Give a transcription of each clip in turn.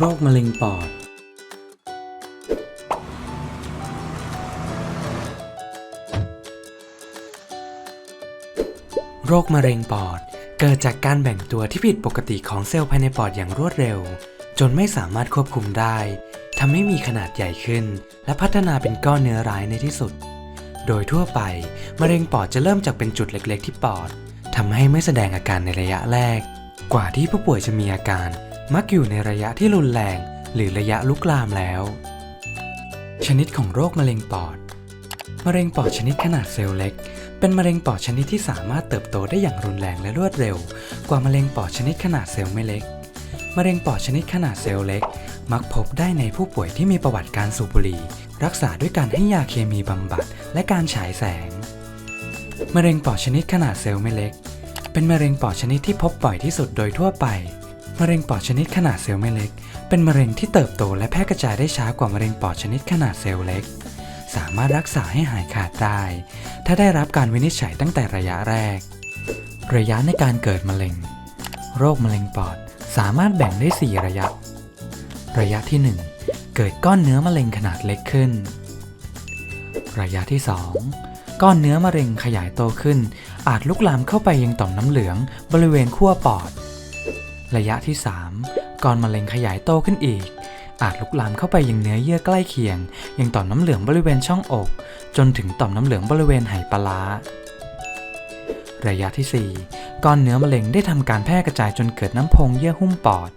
โรคมะเร็งปอด โรคมะเร็งปอด เกิดจากการแบ่งตัวที่ผิดปกติของเซลล์ภายในปอดอย่างรวดเร็ว จนไม่สามารถควบคุมได้ทำให้มีขนาดใหญ่ขึ้น และพัฒนาเป็นก้อนเนื้อร้ายในที่สุด โดยทั่วไป มะเร็งปอดจะเริ่มจากเป็นจุดเล็ก ๆ ที่ปอดทำให้ไม่แสดงอาการในระยะแรก กว่าที่ผู้ป่วยจะมีอาการ มักอยู่ในระยะที่รุนแรงหรือระยะลุกลามแล้ว ชนิดของโรคมะเร็งปอด มะเร็งปอดชนิดขนาดเซลล์เล็ก เป็นมะเร็งปอดชนิดที่สามารถเติบโตได้อย่างรุนแรงและรวดเร็ว กว่ามะเร็งปอดชนิดขนาดเซลล์ไม่เล็ก มะเร็งปอดชนิดขนาดเซลล์เล็ก มักพบได้ในผู้ป่วยที่มีประวัติการสูบบุหรี่ รักษาด้วยการให้ยาเคมีบำบัดและการฉายแสง มะเร็งปอดชนิดขนาดเซลล์ไม่เล็ก เป็นมะเร็งปอดชนิดที่พบบ่อยที่สุดโดยทั่วไป มะเร็งปอดชนิดขนาดเซลล์ไม่เล็ก เป็นมะเร็งที่เติบโตและแพร่กระจายได้ช้ากว่ามะเร็งปอดชนิดขนาดเซลล์เล็ก สามารถรักษาให้หายขาดได้ ถ้าได้รับการวินิจฉัยตั้งแต่ระยะแรก ระยะในการเกิดมะเร็ง โรคมะเร็งปอดสามารถแบ่งได้ 4 ระยะ ระยะที่ 1 เกิดก้อนเนื้อมะเร็งขนาดเล็กขึ้น ระยะที่ 2 ก้อนเนื้อมะเร็งขยายโตขึ้น อาจลุกลามเข้าไปยังต่อมน้ำเหลืองบริเวณขั้วปอด ระยะที่ 3ก้อนมะเร็งขยายโตขึ้นอีก อาจลุกลามเข้าไปยังเนื้อเยื่อใกล้เคียง ยังต่อมน้ำเหลืองบริเวณช่องอก จนถึงต่อมน้ำเหลืองบริเวณไหปลาร้าระยะที่ 4 ก้อนเนื้อมะเร็งได้ทำการแพร่กระจายจนเกิดน้ำพองเยื่อหุ้มปอด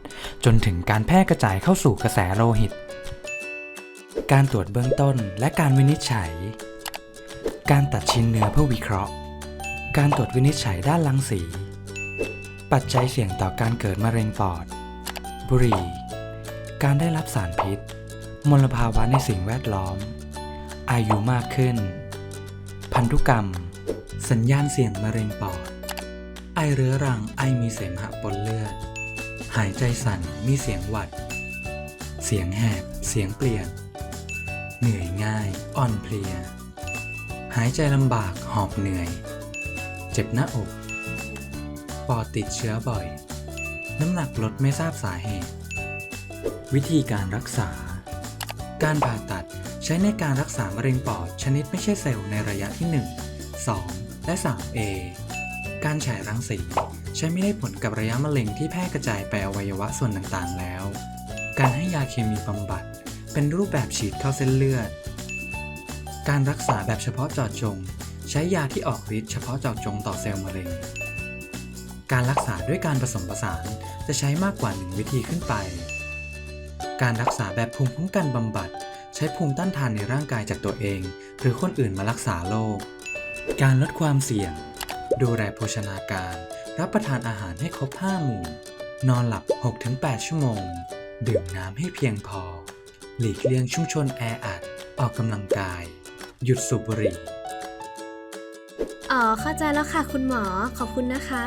จนถึงการแพร่กระจายเข้าสู่กระแสโลหิต การตรวจเบื้องต้นและการวินิจฉัย การตัดชิ้นเนื้อเพื่อวิเคราะห์ การตรวจวินิจฉัยด้านรังสี ปัจจัยเสี่ยงต่อการเกิดมะเร็งปอด บุหรี่ การได้รับสารพิษ มลภาวะในสิ่งแวดล้อม อายุมากขึ้น พันธุกรรม สัญญาณเสี่ยงมะเร็งปอด ไอเรื้อรัง ไอมีเสมหะปนเลือด หายใจสั่น มีเสียงหวัด เสียงแหบ เสียงเปลี่ยน เหนื่อยง่าย อ่อนเพลีย หายใจลำบาก หอบเหนื่อย เจ็บหน้าอก ปอดติดเชื้อบ่อย น้ำหนักลดไม่ทราบสาเหตุ วิธีการรักษา การผ่าตัดใช้ในการรักษามะเร็งปอดชนิดไม่ใช่เซลล์ในระยะที่ 1 2 และ 3A การฉายรังสีใช้ไม่ได้ผลกับระยะมะเร็งที่แพร่กระจายไปอวัยวะส่วนต่างๆแล้ว การให้ยาเคมีบำบัด เป็นรูปแบบฉีดเข้าเส้นเลือด การรักษาแบบเฉพาะเจาะจง ใช้ยาที่ออกฤทธิ์เฉพาะเจาะจงต่อเซลล์มะเร็ง การรักษาด้วยการผสมผสานจะใช้มากกว่า 1 วิธีขึ้นไป การรักษาแบบภูมิคุ้มกันบำบัด ใช้ภูมิต้านทานในร่างกายจากตัวเอง หรือคนอื่นมารักษาโรค การลดความเสี่ยง ดูแลโภชนาการ รับประทานอาหารให้ครบ 5 หมู่ นอนหลับ 6-8 ชั่วโมง ดื่มน้ำให้เพียงพอ หลีกเลี่ยงชุมชนแออัด ออกกำลังกาย หยุดสูบบุหรี่อ๋อเข้าใจแล้วค่ะคุณหมอขอบคุณนะคะ